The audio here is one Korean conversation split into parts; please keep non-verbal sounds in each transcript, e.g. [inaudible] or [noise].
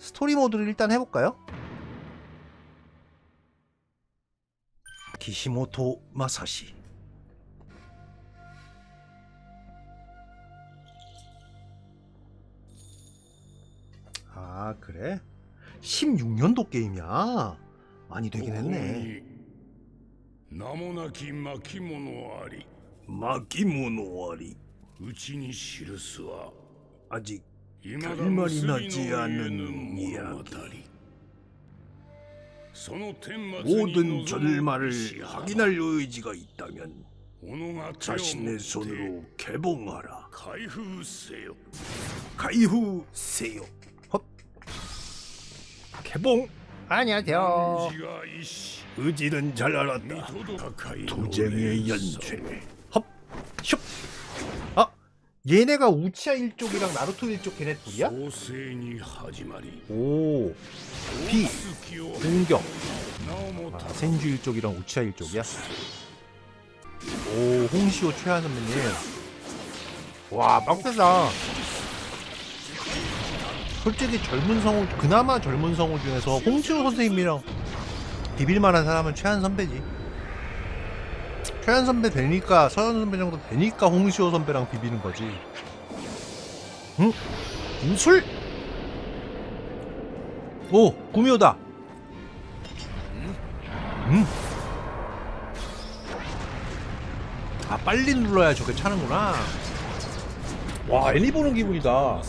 스토리 모드를 일단 해볼까요? 기시모토 마사시 아 그래? 16년도 게임이야 많이 되긴 했네 名もなき巻物あり 마기모노아리 うちに記すは 아직 未だ 결말이 나지 않는 이야기. 모든 전말을 확인할 의지가 있다면 자신의 손으로 개봉하라. 가이후세요. 가이후세요. 헛. 개봉. 안녕하세요. 의지는 잘 알았다. 도쟁의 연쇄. 얘네가 우치아 일족이랑 나루토 일족 걔네 둘이야? 오. 비. 공격. 아, 센주 일족이랑 우치아 일족이야? 오, 홍시오 최하 선배님. 와, 빡세다. 솔직히 젊은 성우, 그나마 젊은 성우 중에서 홍시오 선생님이랑 비빌만한 사람은 최한 선배지. 최한 선배 되니까 서현 선배 정도 되니까 홍시호 선배랑 비비는 거지 응? 무술? 오 구미호다 음? 아 빨리 눌러야 저게 차는구나 와 애니 보는 기분이다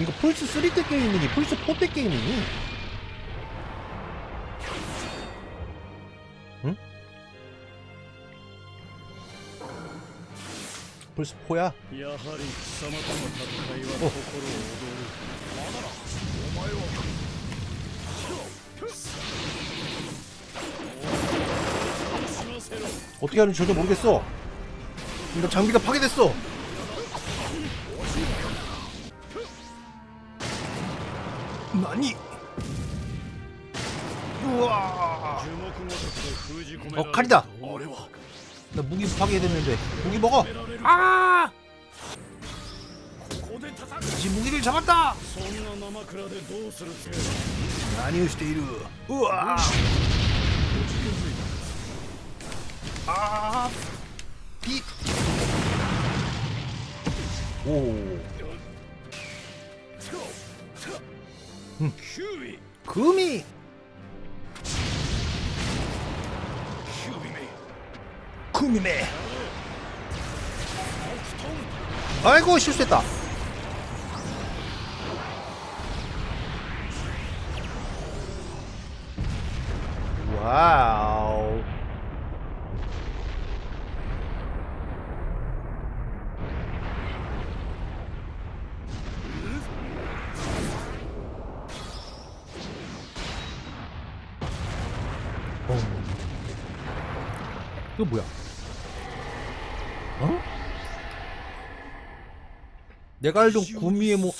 이거 플스 3 때 게임이니 플스 4 때 게임이니? 응? 플스 4야? 어. 어떻게 하는지 전혀 모르겠어. 이거 장비가 파괴됐어. 어 칼이다. 나 무기 파괴됐는데 무기 먹어. 아! 지 무기를 잡았다. 나니우 시테이루. 우와. 아. 비. 오. 음. 금이. 쿵이네 아이고 실수했다. 와우. 어. 이거 뭐야? 어? 내가 알던 구미의 뭐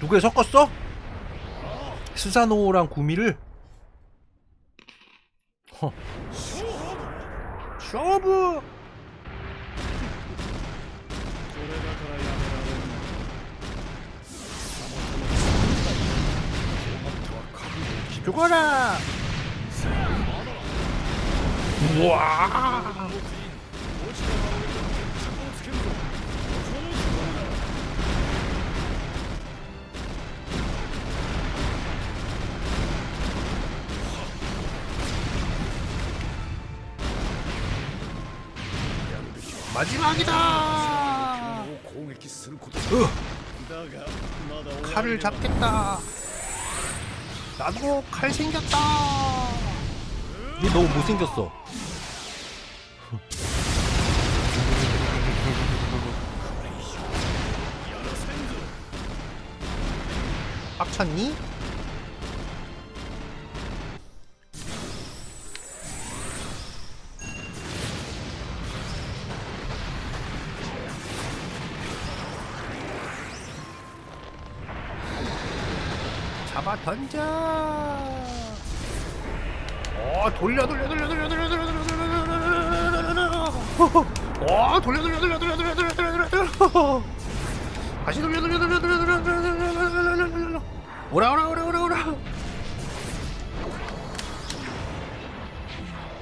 두 개 섞었어? 스사노랑 구미를? 허. 쇼브! 죽어라! 우와. 마지막이다. 으. 칼을 잡겠다. 나도 칼 생겼다. 얘 너무 못생겼어. 빡쳤니? 잡아 던져. 어 돌려 돌려 돌려 돌려 돌려 돌려 돌려 돌려 돌려 돌려 와 돌려 돌려 돌려 돌려 돌려 돌려 돌려 돌려 돌려 다시 돌려 돌려 돌려 돌려 돌려 돌려 돌려 돌려 돌려 돌려 오라 오라 오라 오라 오라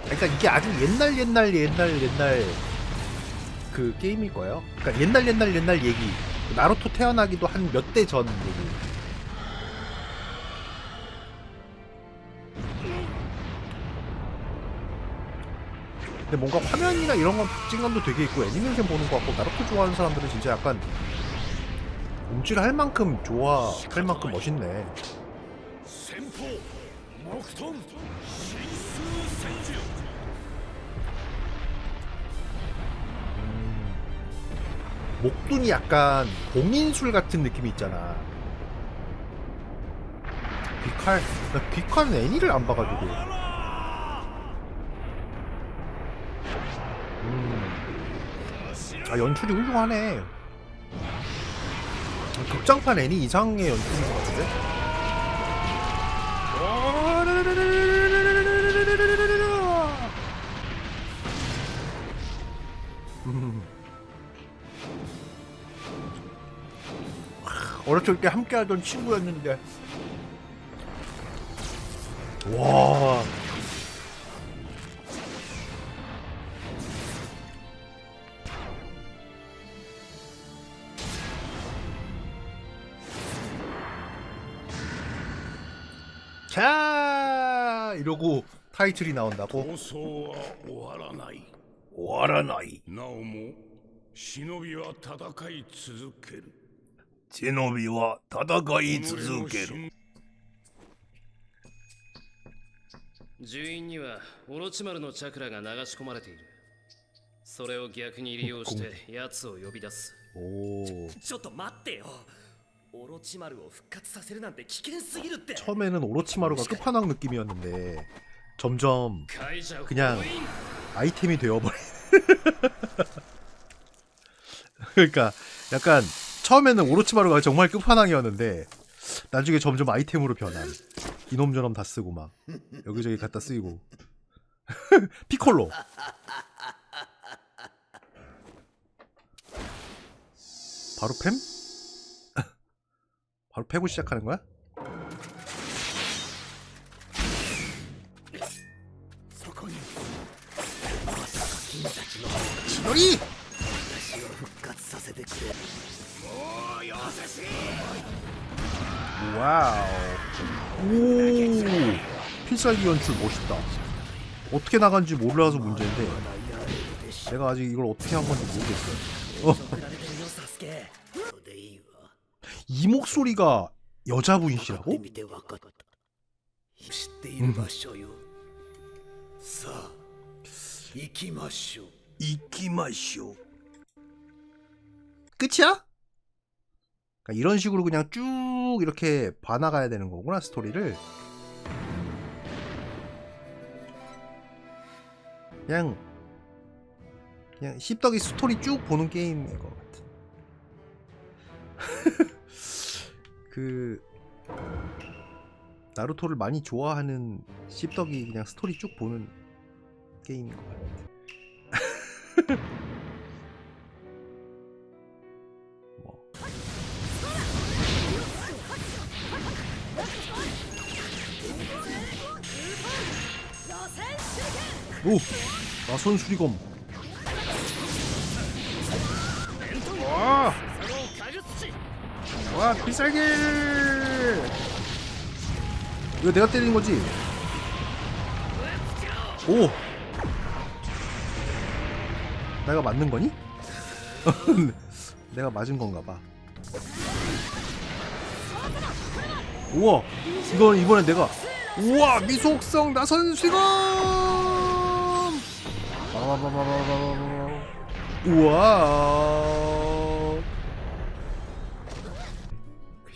그러니까 이게 아주 옛날 옛날 옛날 옛날 그 게임일 거예요. 그러니까 옛날 옛날 옛날 얘기. 나루토 태어나기도 한 몇 대 전 얘기. 근데 뭔가 화면이나 이런 건 박진감도 되게 있고 애니메이션 보는 것 같고 나루토 좋아하는 사람들은 진짜 약간 움찔할 만큼 좋아할 만큼 멋있네. 음, 목돈이 약간 공인술 같은 느낌이 있잖아. 귀칼, 나 귀칼은 애니를 안 봐가지고. 아 연출이 훌륭하네. 극장판 애니 이상의 연출인 것 같은데? 음. 어렸을 때 함께 하던 친구였는데. 와. 자 이러고 타이틀이 나온다고 闘争は終わらない 와라나이 なおも忍びは戦い続ける 제노비와 다다가이 己の信樹院にはオロチマルのチャクラが流し込まれているそれを逆に利用して奴を呼び出す 오 ちょっと待ってよ オロチマルを復活させるなんて危険すぎるって 처음에는 오로치마루가 끝판왕 느낌이었는데 점점 解除 그냥 封印 아이템이 되어버린 [laughs] 그러니까 약간 처음에는 오로치마루가 정말 끝판왕이었는데 나중에 점점 아이템으로 변한 이놈저놈 다 쓰고 막 여기저기 갖다 쓰이고 [laughs] 피콜로 바로 팸? 바로 패고 시작하는 거야? 와우. 오 필살기 연출 멋있다. 어떻게 나간지 몰라서 문제인데 내가 아직 이걸 어떻게 한 건지 모르겠어요 어. 이 목소리가 여자 부인씨라고? 음. 이키마쇼. 끝이야? 그러니까 이런 식으로 그냥 쭉 이렇게 봐나가야 되는 거구나 스토리를. 그냥 그냥 십덕이 스토리 쭉 보는 게임인 것 같아. [laughs] 그 나루토를 많이 좋아하는 씹덕이 그냥 스토리 쭉 보는 게임인 것 같아. [laughs] 뭐. 오! 나선 수리검. 와! 와, 필살기! 이거 내가 때리는 거지? 오! 내가 맞는 거니? [laughs] 내가 맞은 건가 봐. 우와! 이건 이번에 내가 우와! 미속성 나선! 빠바바바바바바바. 우와!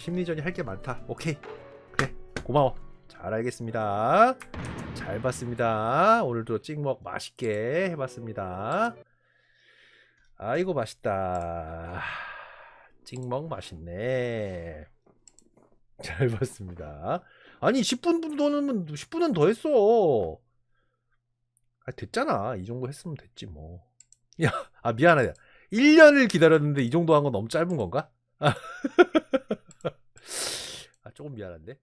심리전이 할 게 많다. 오케이. 그래. 고마워. 잘 알겠습니다. 잘 봤습니다. 오늘도 찍먹 맛있게 해봤습니다. 아이고 맛있다. 찍먹 맛있네. 잘 봤습니다. 아니 10분 더는 10분은 더 했어. 아 됐잖아. 이 정도 했으면 됐지 뭐. 아 미안하다 1년을 기다렸는데 이 정도 한 건 너무 짧은 건가? [laughs] 아 조금 미안한데